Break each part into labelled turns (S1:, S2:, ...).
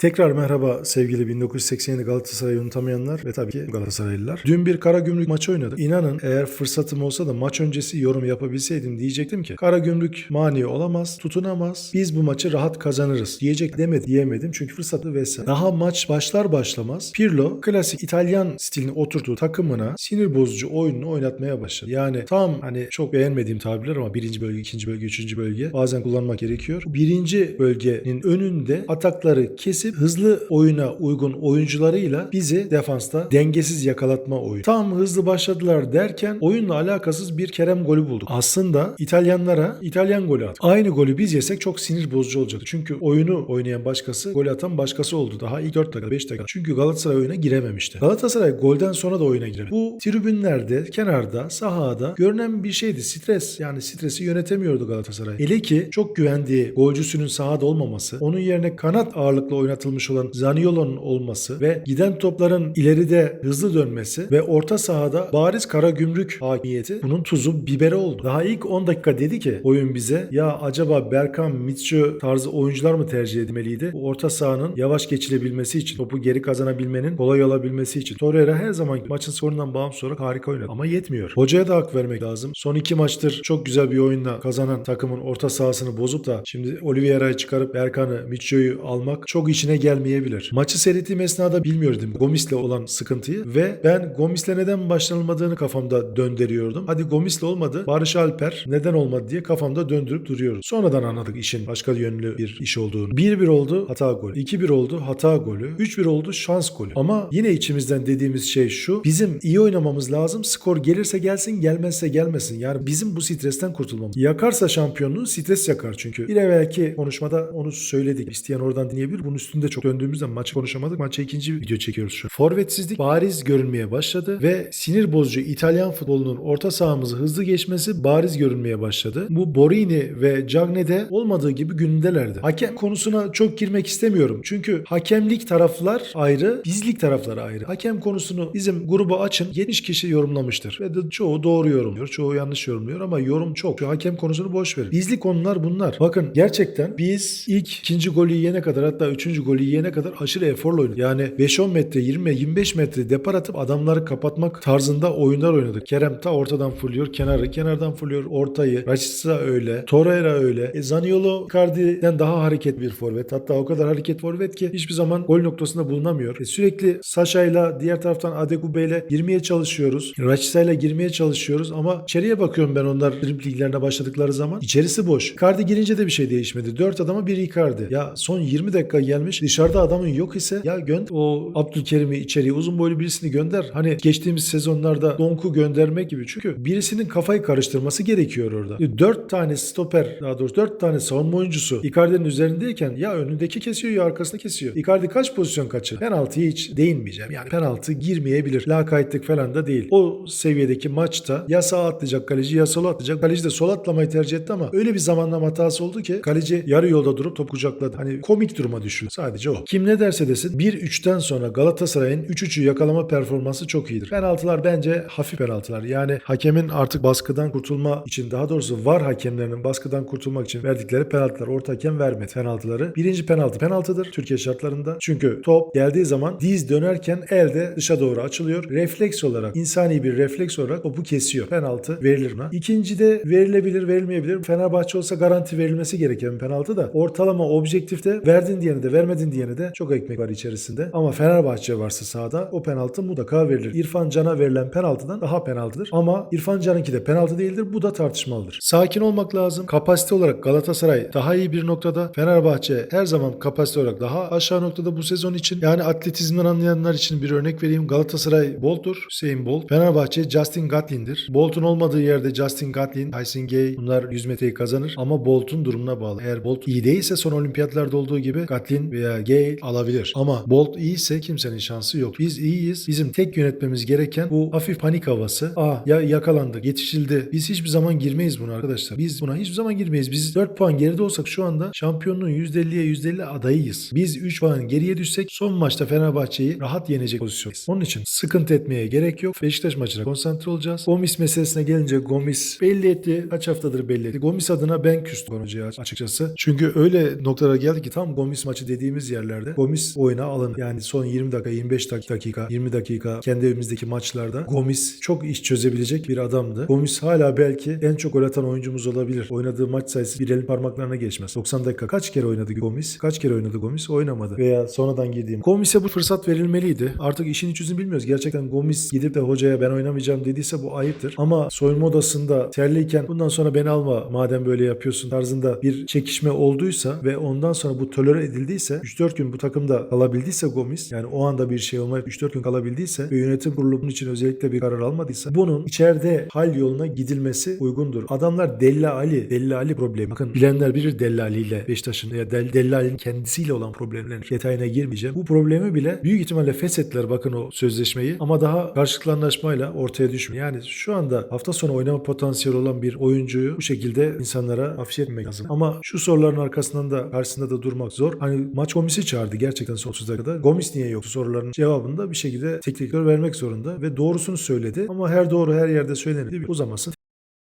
S1: Tekrar merhaba sevgili 1987 Galatasaray'ı unutamayanlar ve tabii ki Galatasaraylılar. Dün bir Karagümrük maçı oynadık. İnanın eğer fırsatım olsa da maç öncesi yorum yapabilseydim diyecektim ki Karagümrük mani olamaz, tutunamaz. Biz bu maçı rahat kazanırız diyecek demedi, diyemedim çünkü fırsatı vesaire. Daha maç başlar başlamaz Pirlo klasik İtalyan stilini oturttuğu takımına sinir bozucu oyununu oynatmaya başladı. Yani tam hani çok beğenmediğim tabirler ama birinci bölge, ikinci bölge, üçüncü bölge bazen kullanmak gerekiyor. Birinci bölgenin önünde atakları kesip hızlı oyuna uygun oyuncularıyla bizi defansta dengesiz yakalatma oyunu. Tam hızlı başladılar derken oyunla alakasız bir Kerem golü bulduk. Aslında İtalyanlara İtalyan golü at. Aynı golü biz yesek çok sinir bozucu olacaktı. Çünkü oyunu oynayan başkası, gol atan başkası oldu. Daha ilk 4 dakika, 5 dakika. Çünkü Galatasaray oyuna girememişti. Galatasaray golden sonra da oyuna giremedi. Bu tribünlerde, kenarda, sahada görünen bir şeydi. Stres. Yani stresi yönetemiyordu Galatasaray. Hele ki çok güvendiği golcüsünün sahada olmaması, onun yerine kanat ağırlıklı oynatılmış olan Zaniolo'nun olması ve giden topların ileride hızlı dönmesi ve orta sahada bariz kara gümrük hakimiyeti bunun tuzu biberi oldu. Daha ilk 10 dakika dedi ki oyun bize ya acaba Berkan, Mitchell tarzı oyuncular mı tercih edilmeliydi? Bu orta sahanın yavaş geçilebilmesi için, topu geri kazanabilmenin kolay olabilmesi için. Torreira her zaman maçın sonundan bağımsız olarak harika oynadı. Ama yetmiyor. Hocaya da hak vermek lazım. Son iki maçtır çok güzel bir oyunla kazanan takımın orta sahasını bozup da şimdi Oliveira'yı çıkarıp Berkan'ı, Mitchell'ü almak çok içine gelmeyebilir. Maçı seyrettiğim esnada bilmiyordum Gomis'le olan sıkıntıyı ve ben Gomis'le neden başlanılmadığını kafamda döndürüyordum. Hadi Gomis'le olmadı. Barış Alper neden olmadı diye kafamda döndürüp duruyoruz. Sonradan anladık işin başka yönlü bir iş olduğunu. 1-1 oldu hata golü. 2-1 oldu hata golü. 3-1 oldu şans golü. Ama yine içimizden dediğimiz şey şu. Bizim iyi oynamamız lazım. Skor gelirse gelsin gelmezse gelmesin. Yani bizim bu stresten kurtulmamız. Yakarsa şampiyonluğu stres yakar çünkü. Bir evvelki konuşmada onu söyledik. İsteyen oradan dinleyebilir. Bunun üstünde çok döndüğümüzde maçı konuşamadık. Maça ikinci video çekiyoruz şu an. Forvetsizlik bariz görünmeye başladı ve sinir bozucu İtalyan futbolunun orta sahamızı hızlı geçmesi bariz görünmeye başladı. Bu Borini ve Cagne'de olmadığı gibi günündelerdi. Hakem konusuna çok girmek istemiyorum. Çünkü hakemlik taraflar ayrı, bizlik tarafları ayrı. Hakem konusunu bizim gruba açın 70 kişi yorumlamıştır. Ve de çoğu doğru yorumluyor, çoğu yanlış yorumluyor ama yorum çok. Şu hakem konusunu boş verin. Bizlik konular bunlar. Bakın gerçekten biz ilk ikinci golü yiyene kadar hatta üçüncü golü yiyene kadar aşırı eforla oynadık. Yani 5-10 metre, 20-25 metre depar atıp adamları kapatmak tarzında oyunlar oynadık. Kerem ta ortadan fulluyor, kenarı, kenardan fulluyor, ortayı. Rashica öyle, Torreira öyle. E, Zaniolo Icardi'den daha hareket bir forvet. Hatta o kadar hareket forvet ki hiçbir zaman gol noktasında bulunamıyor. E, sürekli Sasha'yla diğer taraftan Adegube girmeye çalışıyoruz. İle girmeye çalışıyoruz ama içeriye bakıyorum ben onlar Lig liglerine başladıkları zaman. İçerisi boş. Icardi girince de bir şey değişmedi. 4 adama bir Icardi. Ya son 20 dakika gelmiş. Dışarıda adamın yok ise ya gönder o Abdülkerim'i içeriye uzun boylu birisini gönder. Hani geçtiğimiz sezonlarda Donk'u göndermek gibi. Çünkü birisinin kafayı karıştırması gerekiyor orada. 4 tane stoper daha doğrusu 4 tane savunma oyuncusu Icardi'nin üzerindeyken ya önündeki kesiyor ya arkasını kesiyor. Icardi kaç pozisyon kaçırdı? Penaltıya hiç değinmeyeceğim. Yani penaltı girmeyebilir. Lakaytlık falan da değil. O seviyedeki maçta ya sağa atlayacak kaleci ya sola atlayacak. Kaleci de sol atlamayı tercih etti ama öyle bir zamanlama hatası oldu ki kaleci yarı yolda durup top kucakladı. Hani komik duruma düştü. Sadece o. Kim ne derse desin 1-3'ten sonra Galatasaray'ın 3-3'ü yakalama performansı çok iyidir. Penaltılar bence hafif penaltılar. Yani hakemin artık baskıdan kurtulma için daha doğrusu var hakemlerinin baskıdan kurtulmak için verdikleri penaltılar. Orta hakem vermedi penaltıları. Birinci penaltı penaltıdır Türkiye şartlarında. Çünkü top geldiği zaman diz dönerken elde dışa doğru açılıyor. Refleks olarak insani bir refleks olarak topu kesiyor. Penaltı verilir mi? İkinci de verilebilir verilmeyebilir. Fenerbahçe olsa garanti verilmesi gereken penaltı da ortalama objektifte verdin diyene de vermedin diyene de çok ekmek var içerisinde. Ama Fenerbahçe varsa sahada o penaltı mutlaka verilir. İrfan Can'a verilen penaltıdan daha penaltıdır. Ama İrfan Can'ınki de penaltı değildir. Bu da tartışmalıdır. Sakin olmak lazım. Kapasite olarak Galatasaray daha iyi bir noktada. Fenerbahçe her zaman kapasite olarak daha aşağı noktada bu sezon için. Yani atletizmden anlayanlar için bir örnek vereyim. Galatasaray Bolt'tur. Hüseyin Bolt. Fenerbahçe Justin Gatlin'dir. Bolt'un olmadığı yerde Justin Gatlin, Tyson Gay bunlar 100 metreyi kazanır. Ama Bolt'un durumuna bağlı. Eğer Bolt iyi değilse son olimpiyatlarda olduğu gibi Gatlin veya Gay alabilir. Ama Bolt iyiyse kimsenin şansı yok. Biz iyiyiz. Bizim tek yönetmemiz gereken bu hafif panik havası. Aa ya yakalandık, yetişildi. Biz hiçbir zaman girmeyiz buna arkadaşlar. Biz buna hiçbir zaman girmeyiz. Biz 4 puan geride olsak şu anda şampiyonluğun %50'ye %50 adayıyız. Biz 3 puan geriye düşsek son maçta Fenerbahçe'yi rahat yenecek pozisyonuz. Onun için sıkıntı etmeye gerek yok. Beşiktaş maçına konsantre olacağız. Gomis meselesine gelince Gomis belli etti. Kaç haftadır belli etti. Gomis adına ben küstüm hocaya açıkçası. Çünkü öyle noktalara geldi ki tam Gomis maçı dediği girdiğimiz yerlerde Gomis oyuna alın. Yani son 20 dakika, 25 dakika, 20 dakika kendi evimizdeki maçlarda Gomis çok iş çözebilecek bir adamdı. Gomis hala belki en çok gol atan oyuncumuz olabilir. Oynadığı maç sayısı bir elin parmaklarına geçmez. 90 dakika kaç kere oynadı Gomis? Kaç kere oynadı Gomis? Oynamadı. Veya sonradan girdiğim. Gomis'e bu fırsat verilmeliydi. Artık işin iç yüzünü bilmiyoruz. Gerçekten Gomis gidip de hocaya ben oynamayacağım dediyse bu ayıptır. Ama soyunma odasında terliyken bundan sonra beni alma madem böyle yapıyorsun tarzında bir çekişme olduysa ve ondan sonra bu tolere edildiyse 3-4 gün bu takımda kalabildiyse Gomis yani o anda bir şey olmayıp 3-4 gün kalabildiyse ve yönetim kurulu bunun için özellikle bir karar almadıysa bunun içeride hal yoluna gidilmesi uygundur. Adamlar Della Ali, Della Ali problemi. Bakın bilenler bilir Della Ali ile Beşiktaş'ın ya Del, Della Ali'nin kendisiyle olan problemlerin detayına girmeyeceğim. Bu problemi bile büyük ihtimalle feshettiler bakın o sözleşmeyi ama daha karşılıklı anlaşmayla ortaya düşmüyor. Yani şu anda hafta sonu oynama potansiyeli olan bir oyuncuyu bu şekilde insanlara afişe etmek lazım. Ama şu soruların arkasından da karşısında da durmak zor. Hani maç Gomis'i çağırdı gerçekten son 30 dakikada. Gomis niye yoktu soruların cevabını da bir şekilde direktör vermek zorunda ve doğrusunu söyledi. Ama her doğru her yerde söylenir. Uzamasın.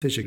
S1: Teşekkür